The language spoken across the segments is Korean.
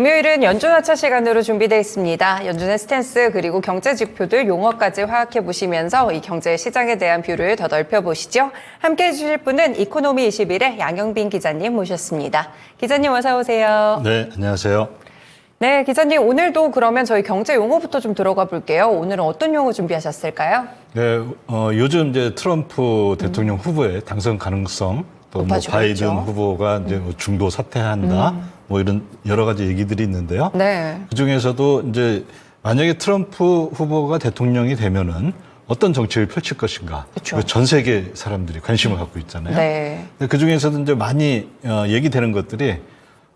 금요일은 연준 하차 시간으로 준비되어 있습니다. 연준의 스탠스 그리고 경제 지표들 용어까지 화학해 보시면서 이 경제 시장에 대한 뷰를 더 넓혀 보시죠. 함께 해 주실 분은 이코노미 21의 양영빈 기자님 모셨습니다. 기자님 어서 오세요. 네, 안녕하세요. 네, 기자님 오늘도 그러면 저희 경제 용어부터 좀 들어가 볼게요. 오늘은 어떤 용어 준비하셨을까요? 네, 어, 요즘 이제 트럼프 대통령 후보의 당선 가능성 또 뭐 바이든. 후보가 이제 뭐 중도 사퇴한다 뭐 이런 여러 가지 얘기들이 있는데요. 네. 그 중에서도 이제 만약에 트럼프 후보가 대통령이 되면은 어떤 정책을 펼칠 것인가. 그쵸. 그전 세계 사람들이 관심을 갖고 있잖아요. 네. 그 중에서도 이제 많이 어, 얘기되는 것들이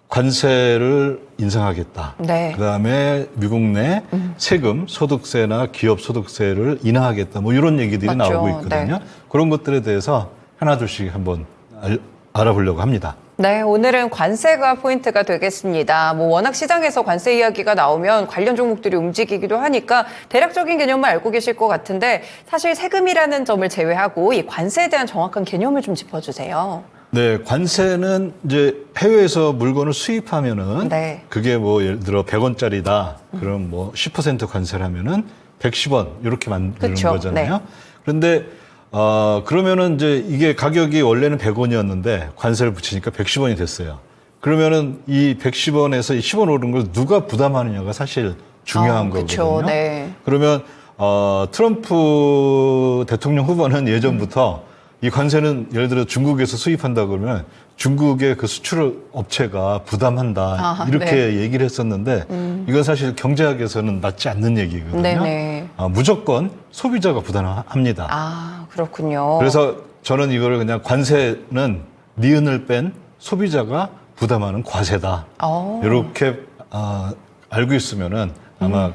관세를 인상하겠다. 네. 음. 그다음에 미국 내 세금, 소득세나 기업 소득세를 인하하겠다. 뭐 이런 얘기들이 맞죠. 나오고 있거든요. 네. 그런 것들에 대해서 하나둘씩 한번 알, 알아보려고 합니다. 네, 오늘은 관세가 포인트가 되겠습니다. 뭐 워낙 시장에서 관세 이야기가 나오면 관련 종목들이 움직이기도 하니까 대략적인 개념을 알고 계실 것 같은데 사실 세금이라는 점을 제외하고 이 관세에 대한 정확한 개념을 좀 짚어주세요. 네, 관세는 이제 해외에서 물건을 수입하면은 네. 그게 뭐 예를 들어 100원짜리다. 그럼 뭐 10% 관세를 하면은 110원 이렇게 만드는 그쵸, 거잖아요. 네. 그런데 어 그러면은 이제 이게 가격이 원래는 100원이었는데 관세를 붙이니까 110원이 됐어요. 그러면은 이 110원에서 이 10원 오른 걸 누가 부담하느냐가 사실 중요한 아, 그쵸, 거거든요. 네. 그러면 어, 트럼프 대통령 후보는 예전부터 이 관세는 예를 들어 중국에서 수입한다 그러면 중국의 그 수출 업체가 부담한다 아, 이렇게 얘기를 했었는데 이건 사실 경제학에서는 맞지 않는 얘기거든요. 네네. 아, 무조건 소비자가 부담합니다. 아, 그렇군요. 그래서 저는 이거를 그냥 관세는 니은을 뺀 소비자가 부담하는 과세다. 어. 이렇게 아, 알고 있으면은 아마 음.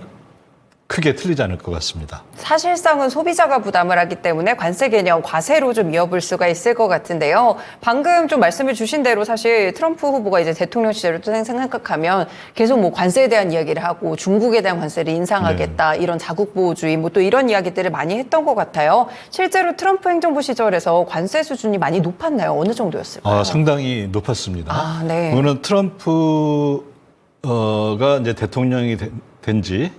크게 틀리지 않을 것 같습니다. 사실상은 소비자가 부담을 하기 때문에 관세 개념 과세로 좀 이어볼 수가 있을 것 같은데요. 방금 좀 말씀해 주신 대로 사실 트럼프 후보가 이제 대통령 시절을 또 생각하면 계속 뭐 관세에 대한 이야기를 하고 중국에 대한 관세를 인상하겠다 네. 이런 자국 보호주의 뭐 또 이런 이야기들을 많이 했던 것 같아요. 실제로 트럼프 행정부 시절에서 관세 수준이 많이 높았나요? 어느 정도였을까요? 아, 상당히 높았습니다. 아, 네. 그거는 트럼프가 이제 대통령이 된지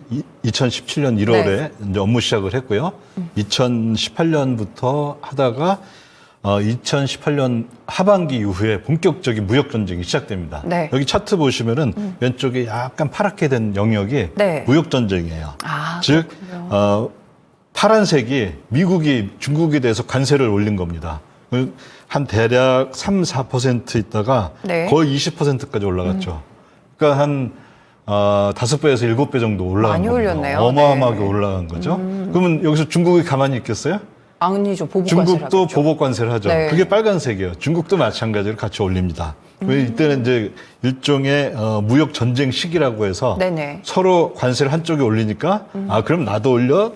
2017년 1월에 네. 이제 업무 시작을 했고요. 2018년부터 하다가 어, 2018년 하반기 이후에 본격적인 무역 전쟁이 시작됩니다. 네. 여기 차트 보시면은 왼쪽에 약간 파랗게 된 영역이 네. 무역 전쟁이에요. 아, 즉 어, 파란색이 미국이 중국에 대해서 관세를 올린 겁니다. 그한 대략 3, 4% 있다가 네. 거의 20%까지 올라갔죠. 그러니까 한 어, 5배에서 7배 정도 올라간 많이 겁니다. 올렸네요. 어마어마하게 네. 음. 올라간 거죠. 그러면 여기서 중국이 가만히 있겠어요? 아니죠. 보복 중국도. 보복 관세를 하죠. 네. 그게 빨간색이에요. 중국도 마찬가지로 같이 올립니다. 왜 음. 이때는 이제 일종의 어, 무역 전쟁 시기라고 해서 네네. 서로 관세를 한쪽에 올리니까 아 그럼 나도 올려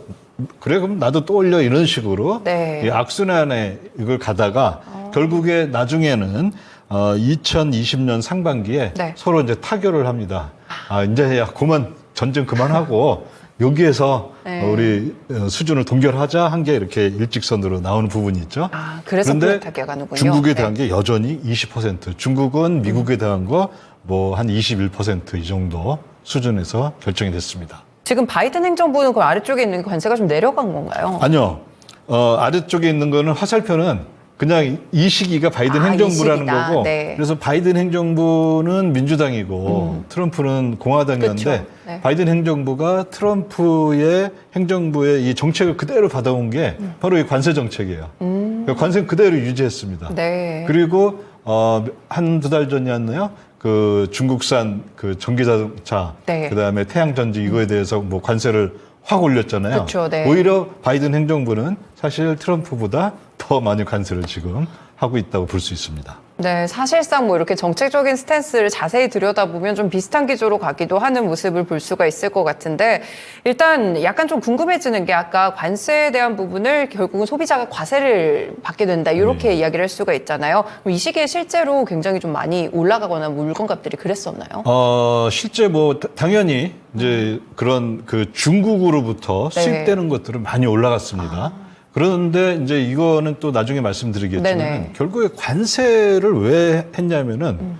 그래 그럼 나도 또 올려 이런 식으로 네. 이 악순환에 이걸 가다가 결국에 나중에는 어 2020년 상반기에 네. 서로 이제 타결을 합니다. 아 이제 야 그만 전쟁 그만하고 여기에서 네. 어, 우리 어, 수준을 동결하자 한 게 이렇게 일직선으로 나오는 부분이 있죠. 아, 그래서 그런데 가는군요. 중국에 네. 대한 게 여전히 20%, 중국은 미국에 대한 거 뭐 한 21%이 정도 수준에서 결정이 됐습니다. 지금 바이든 행정부는 그 아래쪽에 있는 관세가 좀 내려간 건가요? 아니요. 어, 아래쪽에 있는 거는 화살표는 그냥 이 시기가 바이든 아, 이 행정부라는. 거고 네. 그래서 바이든 행정부는 민주당이고 트럼프는 공화당이었는데. 네. 바이든 행정부가 트럼프의 행정부의 이 정책을 그대로 받아온 게 바로 이 관세 정책이에요. 그러니까 관세는 그대로 유지했습니다. 음. 네. 그리고 어, 한 두 달 전이었나요? 그 중국산 그 전기 자동차, 네. 그다음에 태양 전지 이거에 대해서 뭐 관세를 확 올렸잖아요. 그쵸, 네. 오히려 바이든 행정부는 사실 트럼프보다 더 많이 관세를 지금 하고 있다고 볼 수 있습니다. 네, 사실상 뭐 이렇게 정책적인 스탠스를 자세히 들여다보면 좀 비슷한 기조로 가기도 하는 모습을 볼 수가 있을 것 같은데 일단 약간 좀 궁금해지는 게 아까 관세에 대한 부분을 결국은 소비자가 과세를 받게 된다 이렇게 네. 이야기를 할 수가 있잖아요. 이 시기에 실제로 굉장히 좀 많이 올라가거나 물건값들이 그랬었나요? 어, 실제 뭐 다- 당연히 이제 그런 그 중국으로부터 네. 수입되는 것들은 많이 올라갔습니다. 그런데 이제 이거는 또 나중에 말씀드리겠지만. 결국에 관세를 왜 했냐면은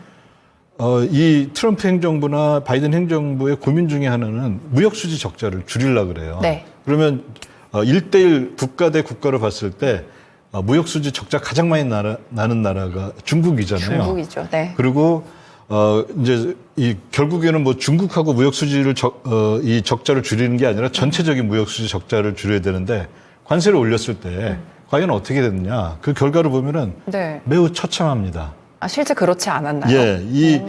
어, 이 트럼프 행정부나 바이든 행정부의 고민 중에 하나는 무역 수지 적자를 줄이려 그래요. 네. 그러면 어, 1대1 국가 대 국가로 봤을 때 어, 무역 수지 적자 가장 많이 나라, 나는 나라가 중국이잖아요. 중국이죠. 네. 그리고 어 이제 이 결국에는 뭐 중국하고 무역 수지를 적, 어, 이 적자를 줄이는 게 아니라 전체적인 무역 수지 적자를 줄여야 되는데 관세를 올렸을 때 과연 어떻게 됐느냐 그 결과를 보면은 네. 매우 처참합니다. 아, 실제 그렇지 않았나요? 예, 이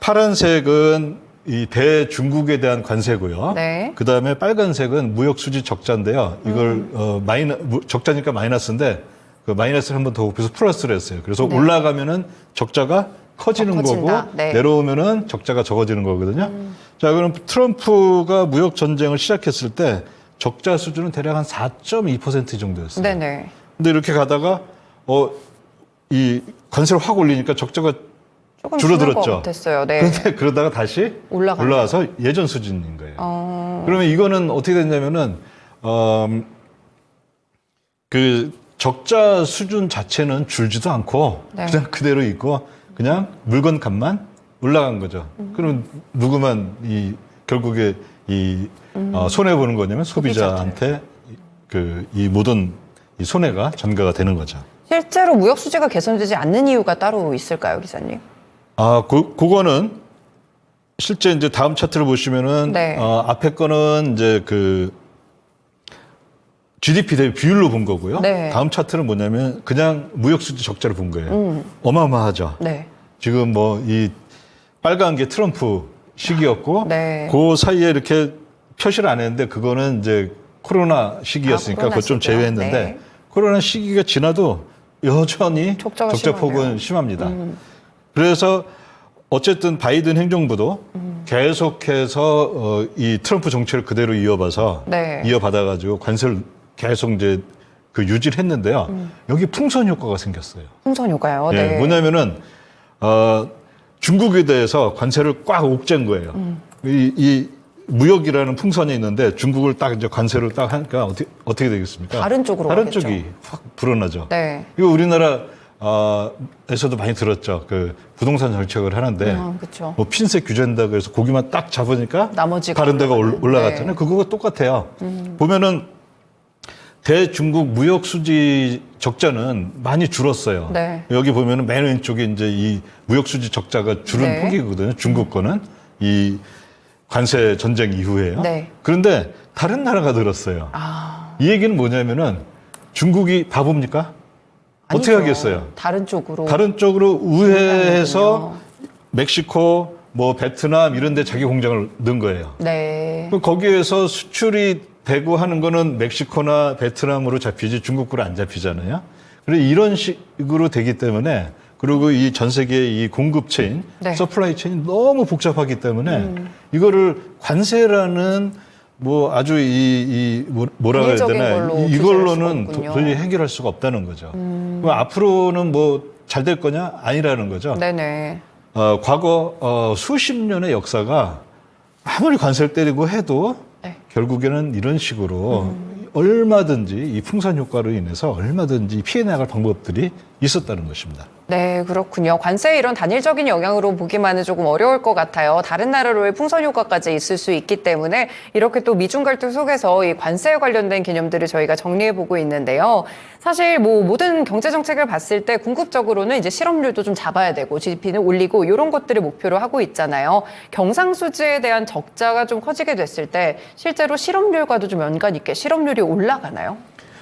파란색은 이 대중국에 대한 관세고요. 네. 그 다음에 빨간색은 무역 수지 적자인데요. 이걸 음. 어 마이너 무- 적자니까 마이너스인데 그 마이너스를 한번 더 곱해서 플러스를 했어요. 그래서 네. 올라가면은 적자가 커지는. 거고 네. 음. 내려오면은 적자가 적어지는 거거든요. 자, 그럼 트럼프가 무역 전쟁을 시작했을 때 적자 수준은 대략 한 4.2% 정도였어요. 네네. 근데 이렇게 가다가 어 이 관세를 확 올리니까 적자가 조금 줄어들었죠. 같았어요. 네. 그런데 그러다가 다시 올라가네요. 올라와서 예전 수준인 거예요. 어, 그러면 이거는 어떻게 됐냐면은 어, 그 적자 수준 자체는 줄지도 않고 네. 그냥 그대로 있고 그냥 물건 값만 올라간 거죠. 음. 그러면 누구만 이 결국에 이 음. 어, 손해 보는 거냐면 소비자한테 그 이 모든 이 손해가 전가가 되는 거죠. 실제로 무역 수지가 개선되지 않는 이유가 따로 있을까요, 기자님? 아, 그, 그거는 실제 이제 다음 차트를 보시면은 네. 어, 앞에 거는 이제 그 GDP 대비 비율로 본 거고요. 네. 다음 차트는 뭐냐면 그냥 무역 수지 적자를 본 거예요. 음. 어마어마하죠. 네. 지금 뭐 이 빨간 게 트럼프 시기였고 네. 그 사이에 이렇게 표시를 안 했는데 그거는 이제 코로나 시기였으니까 아, 코로나 그걸 좀? 제외했는데 네. 코로나 시기가 지나도 여전히 적자가 적자폭은. 심합니다. 그래서 어쨌든 바이든 행정부도 계속해서 어, 이 트럼프 정책을 그대로 이어봐서 네. 이어받아가지고 관세를 계속 이제 그 유지를 했는데요. 여기 풍선 효과가 생겼어요. 풍선 효과요. 예, 네. 뭐냐면은 어, 중국에 대해서 관세를 꽉 옥죄는 거예요. 음. 이, 이 무역이라는 풍선이 있는데 중국을 딱 이제 관세를 딱 하니까 어떻게, 어떻게 되겠습니까? 다른 쪽으로 다른 가겠죠. 쪽이 확 불어나죠. 네. 이거 우리나라 어, 에서도 많이 들었죠. 그 부동산 정책을 하는데 아, 그렇죠. 뭐 핀셋 규제한다 그래서 고기만 딱 잡으니까 나머지가 다른 데가 올-. 올라갔잖아요. 네. 음. 그거가 똑같아요. 보면은 대중국 무역 수지 적자는 많이 줄었어요. 네. 여기 보면은 맨 왼쪽에 이제 이 무역 수지 적자가 줄은 네. 폭이거든요. 중국 거는 이 관세 전쟁 이후에요. 네. 그런데 다른 나라가 늘었어요. 아, 이 얘기는 뭐냐면은 중국이 바보입니까? 어떻게 아니죠. 하겠어요? 다른 쪽으로. 다른 쪽으로 우회해서. 멕시코, 뭐 베트남 이런 데 자기 공장을 넣은 거예요. 네. 거기에서 수출이 되고 하는 거는 멕시코나 베트남으로 잡히지 중국으로 안 잡히잖아요. 그래서 이런 식으로 되기 때문에 그리고 이 전 세계의 이 공급 체인, 네. 서플라이 체인이 너무 복잡하기 때문에 이거를 관세라는 뭐 아주 이, 이 뭐- 뭐라 인위적인 되나 걸로 이- 규제할 이걸로는. 도저히 해결할 수가 없다는 거죠. 그럼 앞으로는 뭐 잘 될 거냐 아니라는 거죠. 네네. 어, 과거 어, 수십 년의 역사가 아무리 관세를 때리고 해도 네. 결국에는 이런 식으로 얼마든지 이 풍선 효과로 인해서 얼마든지 피해 나갈 방법들이 있었다는 것입니다. 네, 그렇군요. 관세의 이런 단일적인 영향으로 보기만은 조금 어려울 것 같아요. 다른 나라로의 풍선 효과까지 있을 수 있기 때문에 이렇게 또 미중 갈등 속에서 이 관세에 관련된 개념들을 저희가 정리해 보고 있는데요. 사실 뭐 모든 경제 정책을 봤을 때 궁극적으로는 이제 실업률도 좀 잡아야 되고 GDP는 올리고 이런 것들을 목표로 하고 있잖아요. 경상수지에 대한 적자가 좀 커지게 됐을 때 실제로 실업률과도 좀 연관 있게 실업률이 올라가나요?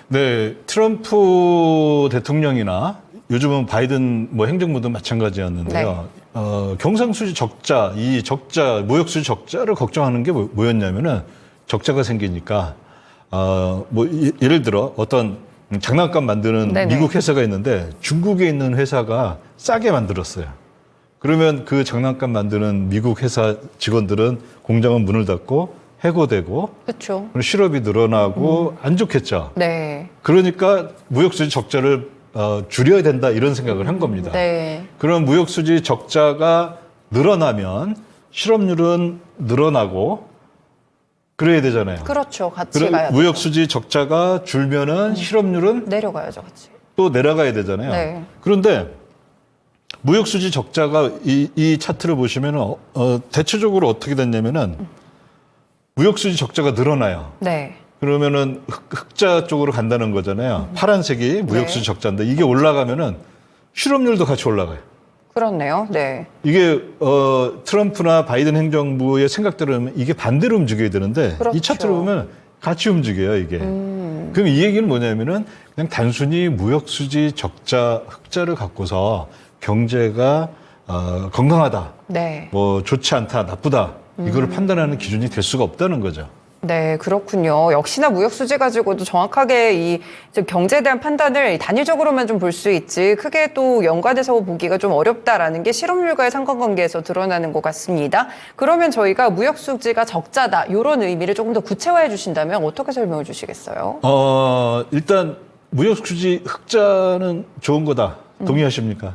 네, 트럼프 대통령이나 요즘은 바이든 뭐 행정부도 마찬가지였는데요. 네. 어, 경상수지 적자, 이 적자, 무역수지 적자를 걱정하는 게 뭐- 뭐였냐면은 적자가 생기니까 어, 뭐 예- 예를 들어 어떤 장난감 만드는 네네. 미국 회사가 있는데 중국에 있는 회사가 싸게 만들었어요. 그러면 그 장난감 만드는 미국 회사 직원들은 공장은 문을 닫고 해고되고 그렇죠. 실업이 늘어나고 안 좋겠죠. 네. 그러니까 무역수지 적자를 어, 줄여야 된다 이런 생각을 한 겁니다. 네. 그런 무역 수지 적자가 늘어나면 실업률은 늘어나고 그래야 되잖아요. 그렇죠. 같이 그래, 가야 돼. 무역 수지 적자가 줄면은 실업률은 내려가야죠, 같이. 또 내려가야 되잖아요. 네. 그런데 무역 수지 적자가 이, 이 차트를 보시면 어, 어, 대체적으로 어떻게 됐냐면은 무역 수지 적자가 늘어나요. 네. 그러면은 흑, 흑자 쪽으로 간다는 거잖아요. 파란색이 무역 수지 네. 적자인데 이게 올라가면은 실업률도 같이 올라가요. 그렇네요. 네. 이게 어, 트럼프나 바이든 행정부의 생각대로면 이게 반대로 움직여야 되는데 그렇죠. 음. 이 차트를 보면 같이 움직여요 이게. 그럼 이 얘기는 뭐냐면은 그냥 단순히 무역 수지 적자 흑자를 갖고서 경제가 어, 건강하다, 네. 뭐 좋지 않다, 나쁘다 이거를 판단하는 기준이 될 수가 없다는 거죠. 네, 그렇군요. 역시나 무역 수지 가지고도 정확하게 이 경제에 대한 판단을 단위적으로만 좀 볼 수 있지 크게 또 연관해서 보기가 좀 어렵다라는 게 실업률과의 상관관계에서 드러나는 것 같습니다. 그러면 저희가 무역 수지가 적자다 이런 의미를 조금 더 구체화해 주신다면 어떻게 설명해 주시겠어요? 어, 일단 무역 수지 흑자는 좋은 거다. 동의하십니까?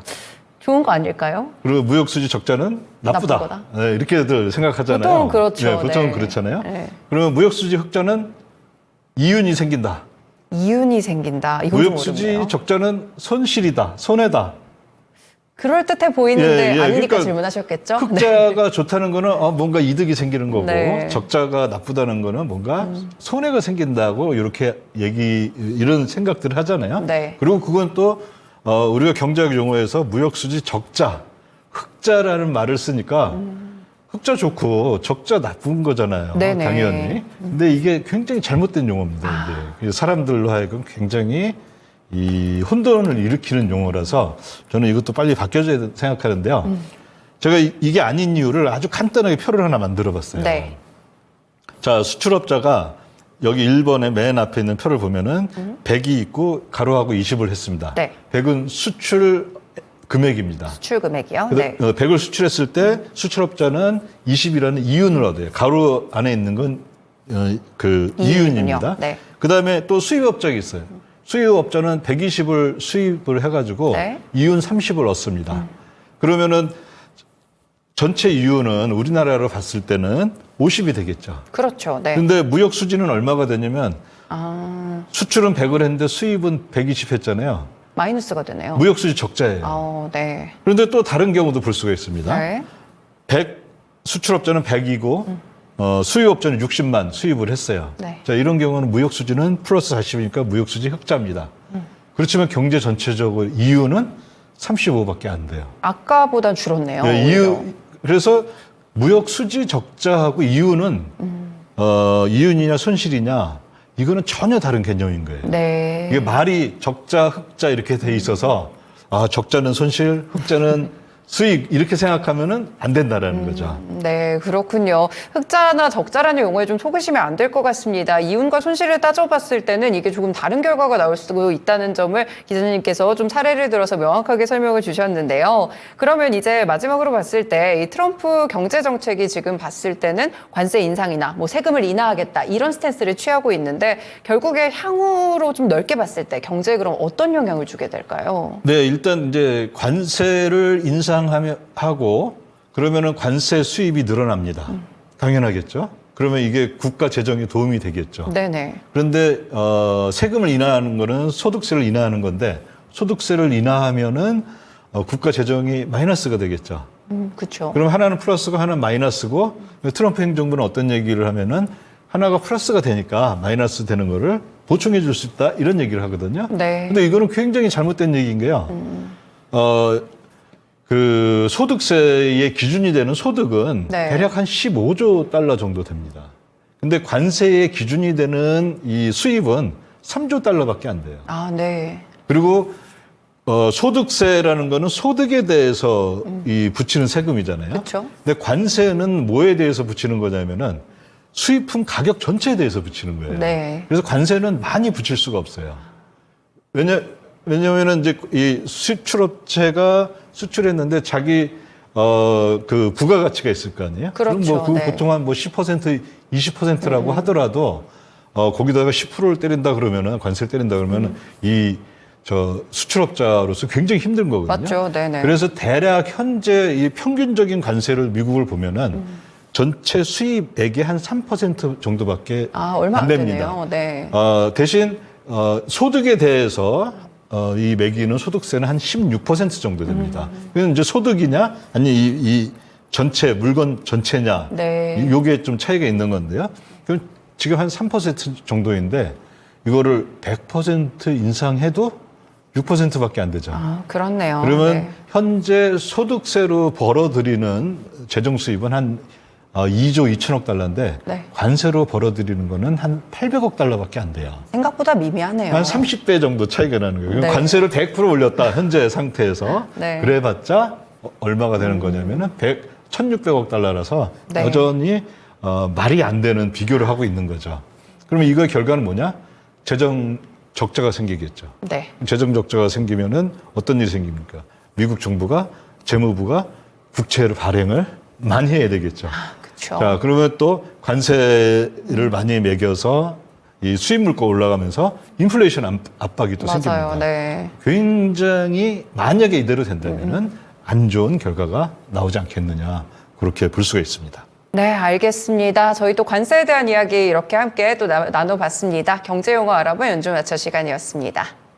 좋은 거 아닐까요? 그리고 무역 수지 적자는 나쁘다. 나쁘거다. 네, 이렇게들 생각하잖아요. 보통은 그렇죠. 네, 보통은 네. 그렇잖아요. 네. 그러면 무역 수지 흑자는 이윤이 생긴다. 이윤이 생긴다. 이건 좀 무역 수지 어렵네요. 적자는 손실이다. 손해다. 그럴 듯해 보이는데 예, 예. 아니니까 그러니까 질문하셨겠죠? 네. 흑자가 좋다는 거는 어, 뭔가 이득이 생기는 거고 네. 음. 적자가 나쁘다는 거는 뭔가 손해가 생긴다고 이렇게 얘기 이런 생각들을 하잖아요. 네. 그리고 그건 또 어, 우리가 경제학 용어에서 무역 수지 적자, 흑자라는 말을 쓰니까 흑자 좋고 적자 나쁜 거잖아요. 음. 네네. 아. 당연히. 근데 이게 굉장히 잘못된 용어입니다. 이제 그래서 사람들로 하여금 굉장히 이 혼돈을 일으키는 용어라서 저는 이것도 빨리 바뀌어져야 생각하는데요. 음. 제가 이- 이게 아닌 이유를 아주 간단하게 표를 하나 만들어 봤어요. 네. 자, 수출업자가 여기 1번에 맨 앞에 있는 표를 보면은 100이 있고 가로하고 20을 했습니다. 음. 네. 100은 수출 금액입니다. 수출 금액이요? 네. 어, 100을 수출했을 때 수출업자는 20이라는 이윤을 얻어요. 가로 안에 있는 건 어, 그. 이윤입니다. 네. 그 다음에 또 수입업자가 있어요. 수입업자는 120을 수입을 해가지고 네. 이윤 30을 얻습니다. 그러면은 전체 이윤은 우리나라로 봤을 때는 50이 되겠죠. 그렇죠. 네. 근데 무역 수지는 얼마가 되냐면 아, 수출은 100을 했는데 수입은 120 했잖아요. 마이너스가 되네요. 무역 수지 적자예요. 아, 네. 그런데 또 다른 경우도 볼 수가 있습니다. 네. 100 수출업자는 100이고 어, 수입업자는 60만 수입을 했어요. 네. 자 이런 경우는 무역 수지는 플러스 40이니까 무역 수지 흑자입니다. 그렇지만 경제 전체적으로 이윤은 35밖에 안 돼요. 아까보단 줄었네요. 예, 오히려. 이유 그래서 무역 수지 적자하고 이윤은 어, 이윤이냐 손실이냐 이거는 전혀 다른 개념인 거예요. 네. 이게 말이 적자, 흑자 이렇게 돼 있어서 아 적자는 손실, 흑자는 수익 이렇게 생각하면은 안 된다라는 거죠. 네, 그렇군요. 흑자나 적자라는 용어에 좀 속으시면 안 될 것 같습니다. 이윤과 손실을 따져봤을 때는 이게 조금 다른 결과가 나올 수도 있다는 점을 기자님께서 좀 사례를 들어서 명확하게 설명을 주셨는데요. 그러면 이제 마지막으로 봤을 때 이 트럼프 경제 정책이 지금 봤을 때는 관세 인상이나 뭐 세금을 인하하겠다 이런 스탠스를 취하고 있는데 결국에 향후로 좀 넓게 봤을 때 경제에 그럼 어떤 영향을 주게 될까요? 네, 일단 이제 관세를 인상 하고 그러면은 관세 수입이 늘어납니다. 당연하겠죠. 그러면 이게 국가 재정에 도움이 되겠죠. 네네. 그런데 어, 세금을 인하하는 거는 소득세를 인하하는 건데 소득세를 인하하면은 어, 국가 재정이 마이너스가 되겠죠. 음, 그렇죠. 그럼 하나는 플러스고 하나는 마이너스고 트럼프 행정부는 어떤 얘기를 하면은 하나가 플러스가 되니까 마이너스 되는 거를 보충해 줄 수 있다 이런 얘기를 하거든요. 네. 근데 이거는 굉장히 잘못된 얘기인 게요. 어, 그 소득세의 기준이 되는 소득은 네. 대략 한 15조 달러 정도 됩니다. 근데 관세의 기준이 되는 이 수입은 3조 달러밖에 안 돼요. 아, 네. 그리고 어, 소득세라는 거는 소득에 대해서 이 붙이는 세금이잖아요. 그쵸. 근데 관세는 뭐에 대해서 붙이는 거냐면은 수입품 가격 전체에 대해서 붙이는 거예요. 네. 그래서 관세는 많이 붙일 수가 없어요. 왜냐, 왜냐면은 이제 이 수출업체가 수출했는데 자기 어, 그 부가가치가 있을 거 아니에요? 그렇죠. 그럼 뭐 그 네. 음. 보통 한 뭐 10%, 20%라고 하더라도 어, 거기다가 10%를 때린다 그러면은 관세를 때린다 그러면은 이저 수출업자로서 굉장히 힘든 거거든요. 맞죠. 네네. 그래서 대략 현재 이 평균적인 관세를 미국을 보면은 전체 수입액의 한 3% 정도밖에 아, 얼마 안, 안 됩니다. 되네요. 네. 어, 대신 어, 소득에 대해서 어, 이 매기는 소득세는 한 16% 정도 됩니다. 음. 그건 이제 소득이냐, 아니 이, 이 전체 물건 전체냐, 네. 이- 요게 좀 차이가 있는 건데요. 그럼 지금 한 3% 정도인데 이거를 100% 인상해도 6%밖에 안 되죠. 아, 그렇네요. 그러면 네. 현재 소득세로 벌어들이는 재정 수입은 한 어, 2조 2천억 달러인데 네. 관세로 벌어들이는 거는 한 800억 달러밖에 안 돼요. 생각보다 미미하네요. 한 30배 정도 차이가 나는 거예요. 네. 관세를 100% 올렸다 현재 상태에서 네. 그래봤자 어, 얼마가 되는 거냐면은 100, 1,600억 달러라서 네. 여전히 어, 말이 안 되는 비교를 하고 있는 거죠. 그러면 이거의 결과는 뭐냐? 재정 적자가 생기겠죠. 네. 재정 적자가 생기면은 어떤 일이 생깁니까? 미국 정부가 재무부가 국채를 발행을 많이 해야 되겠죠. 그렇죠. 자, 그러면 또 관세를 많이 매겨서 이 수입 물가 올라가면서 인플레이션 압- 압박이 또 맞아요. 생깁니다. 네. 굉장히 만약에 이대로 된다면은 안 좋은 결과가 나오지 않겠느냐 그렇게 볼 수가 있습니다. 네, 알겠습니다. 저희 또 관세에 대한 이야기 이렇게 함께 또 나, 나눠봤습니다. 경제 용어 알아본 연중 마처 시간이었습니다.